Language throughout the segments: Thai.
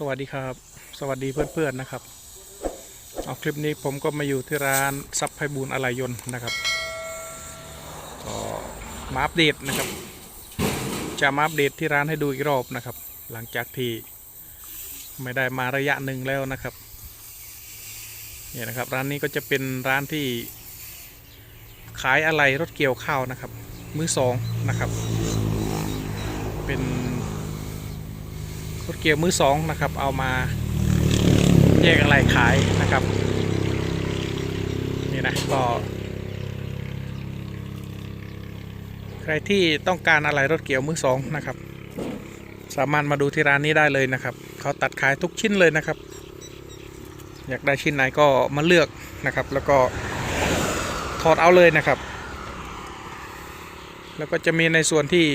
สวัสดีครับ สวัสดีเพื่อนๆนะครับ เอาคลิปนี้ผมก็มาอยู่ที่ร้านซับไพบูลอะไหล่ยนต์นะครับ ก็มาอัปเดตนะครับ จะมาอัปเดตที่ร้านให้ดูอีกรอบนะครับ หลังจากที่ไม่ได้มาระยะหนึ่งแล้วนะครับเนี่ยนะครับร้านนี้ก็จะเป็นร้านที่ขายอะไหล่รถเกี่ยวข้าวนะครับ มือสองนะครับ เป็น รถเกียวมือสองนะครับ เอามาแยกอะไรขายนะครับ นี่นะก็ใครที่ต้องการอะไรรถเกี่ยวมือสองนะครับ สามารถมาดูที่ร้านนี้ได้เลยนะครับ เขาตัดขายทุกชิ้นเลยนะครับ อยากได้ชิ้นไหนก็มาเลือกนะครับ แล้วก็ถอดเอาเลยนะครับ แล้วก็จะมีในส่วนที่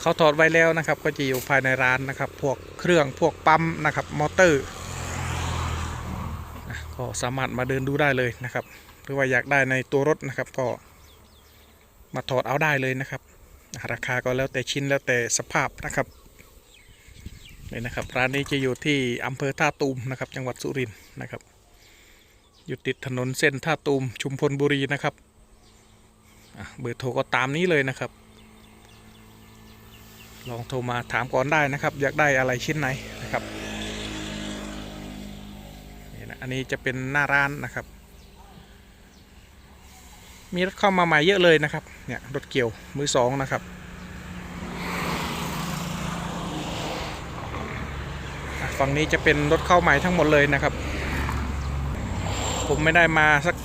เขาถอดไว้แล้วนะครับ ก็จะอยู่ภายในร้านนะครับ พวกเครื่องพวกปั๊มนะครับมอเตอร์ก็สามารถมาเดินดูได้เลยนะครับ หรือว่าอยากได้ในตัวรถนะครับ ก็มาถอดเอาได้เลยนะครับ ราคาก็แล้วแต่ชิ้นแล้วแต่สภาพนะครับนี่นะครับร้านนี้จะอยู่ที่อำเภอท่าตูมนะครับ จังหวัดสุรินทร์นะครับ อยู่ติดถนนเส้นท่าตูมชุมพลบุรีนะครับเบอร์โทรก็ตามนี้เลยนะครับ ลองโทรมาถามก่อนได้นะครับ อยากได้อะไรชิ้นไหนนะครับนี่นะอันนี้จะเป็นหน้าร้านนะครับ มีรถเข้ามาใหม่เยอะเลยนะครับเนี่ยรถเกี่ยวมือสองนะครับฝั่งนี้จะเป็นรถเข้าใหม่ทั้งหมดเลยนะครับ ผมไม่ได้มาสัก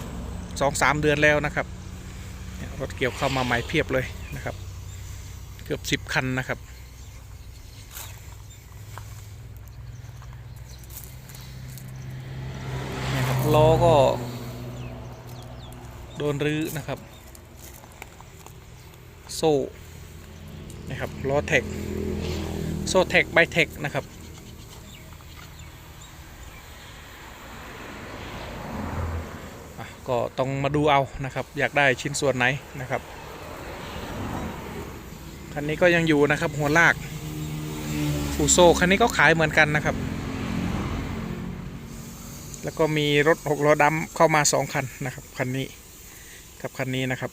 สองสามเดือนแล้วนะครับรถเกี่ยวเข้ามาใหม่เพียบเลยนะครับ กือบสิบคันนะครับ นี่ครับล้อก็ โดนรื้อนะครับ โซ่นะครับล้อแท็ก โซ่แท็กไบแท็กนะครับก็ต้องมาดูเอานะครับ อยากได้ชิ้นส่วนไหนนะครับ คันนี้ก็ยังอยู่นะครับหัวลากฟูโซคันนี้ก็ขายเหมือนกันนะครับ แล้วก็มีรถหกล้อดำเข้ามาสองคันนะครับคันนี้กับคันนี้นะครับ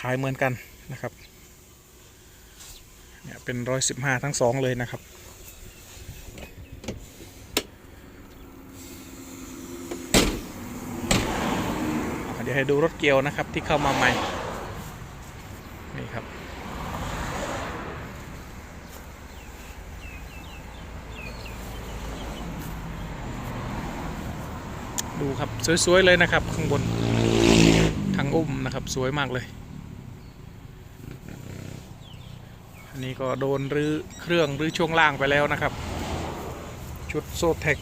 ขายเหมือนกันนะครับเนี่ยเป็นร้อยสิบห้าทั้งสองเลยนะครับเดี๋ยวให้ดูรถเกียวนะครับที่เข้ามาใหม่ นี่ครับ ดูครับสวยๆเลยนะครับ ข้างบนทางอุ้มนะครับสวยมากเลย อันนี้ก็โดนรื้อเครื่องรื้อช่วงล่างไปแล้วนะครับ ชุดโซเทค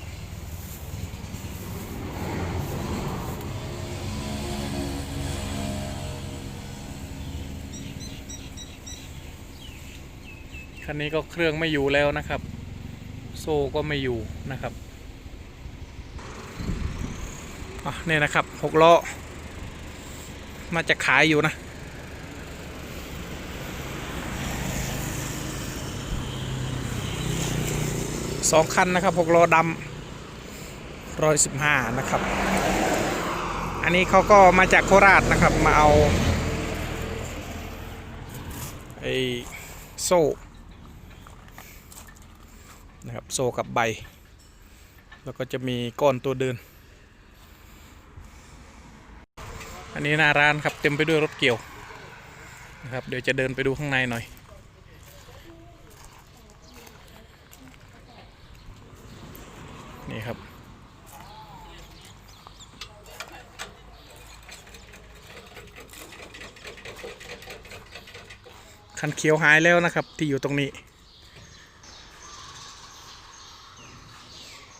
คันนี้ก็เครื่องไม่อยู่แล้วนะครับ โซ่ก็ไม่อยู่นะครับ นี่นะครับหกล้อน่าจะขายอยู่นะ สองคันนะครับหกล้อดำร้อยสิบห้านะครับ อันนี้เขาก็มาจากโคราชนะครับ มาเอาไอโซ่นะครับโซกับใบ แล้วก็จะมีก้อนตัวเดิน อันนี้หน้าร้านครับเต็มไปด้วยรถเกี่ยวนะครับเดี๋ยวจะเดินไปดูข้างในหน่อย นี่ครับ คันเขียวหายแล้วนะครับที่อยู่ตรงนี้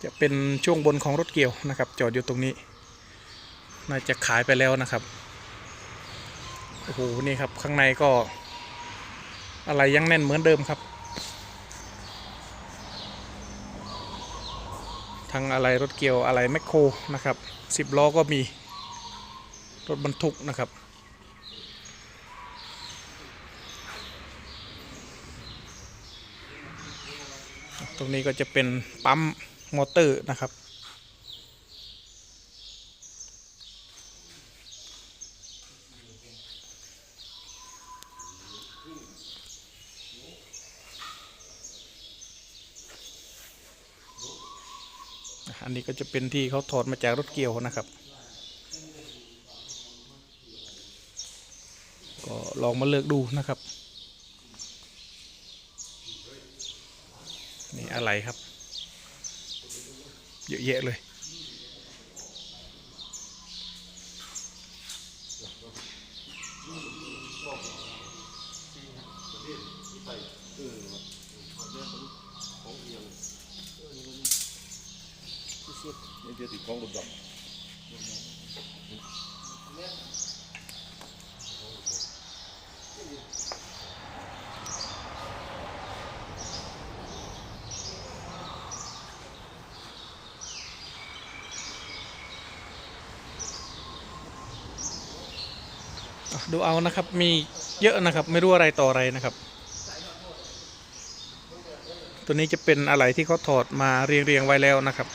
จะเป็นช่วงบนของรถเกี่ยวนะครับ จอดอยู่ตรงนี้ น่าจะขายไปแล้วนะครับโอ้โหนี่ครับข้างในก็ อะไรยังแน่นเหมือนเดิมครับ ทั้งอะไรรถเกี่ยวอะไรแมคโครนะครับสิบล้อก็มีรถบรรทุกนะครับตรงนี้ก็จะเป็นปั๊มมอเตอร์นะครับ อั นี้ก็จะเป็นที่เขาถอดมาจากรถเกี่ยวนะครับ ก็ลองมาเลือกดูนะครับ นี่อะไรครับ เยอะแยะเลย จติดของรถดอกอะดูเอานะครับ มีเยอะนะครับ ไม่รู้อะไรต่ออะไรนะครับ ตัวนี้จะเป็นอะไรที่เขาถอดมาเรียงเรียงๆไว้แล้วนะครับ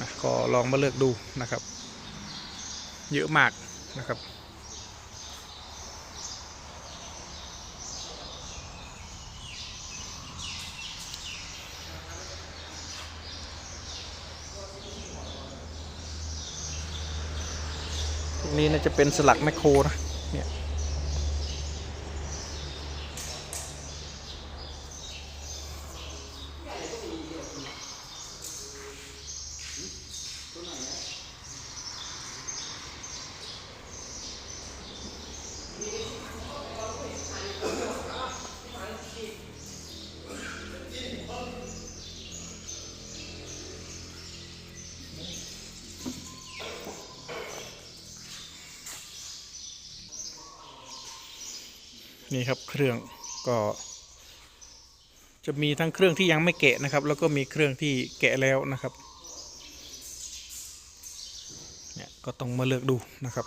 นะก็ลองมาเลือกดูนะครับ เยอะมากนะครับ นี้น่าจะเป็นสลักแมคโครนะเนี่ย นี่ครับเครื่องก็จะมีทั้งเครื่องที่ยังไม่แกะนะครับ แล้วก็มีเครื่องที่แกะแล้วนะครับเนี่ยก็ต้องมาเลือกดูนะครับ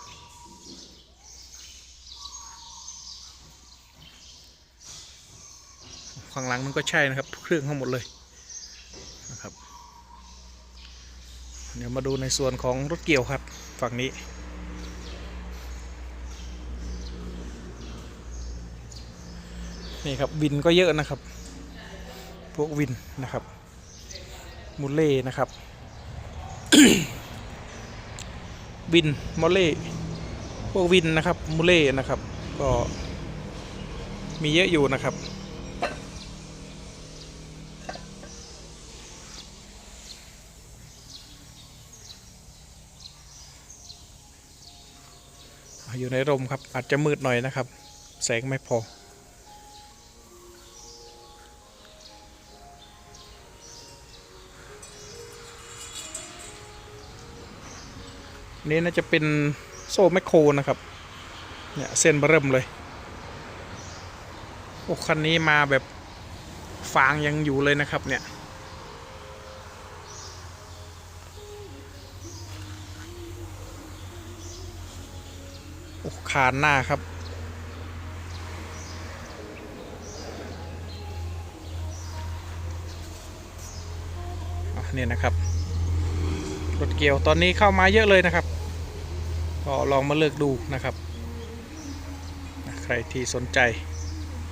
ข้างหลังมันก็ใช่นะครับทุกเครื่องทั้งหมดเลยนะครับ เดี๋ยวมาดูในส่วนของรถเกี่ยวครับฝั่งนี้ นี่ครับวินก็เยอะนะครับ พวกวินนะครับมูเล่นะครับวินมอเล่พวกวินนะครับมูเล่นะครับ ก็มีเยอะอยู่นะครับอยู่ในร่มครับอาจจะมืดหน่อยนะครับ แสงไม่พอ นี่น่าจะเป็นโซ่แมคโครนะครับ เนี่ยเส้นเริ่มเลย โอ้คันนี้มาแบบฟางยังอยู่เลยนะครับเนี่ย โอ้คานหน้าครับอะเนี่ยนะครับรถเกี่ยวตอนนี้เข้ามาเยอะเลยนะครับ ก็ลองมาเลือกดูนะครับ ใครที่สนใจ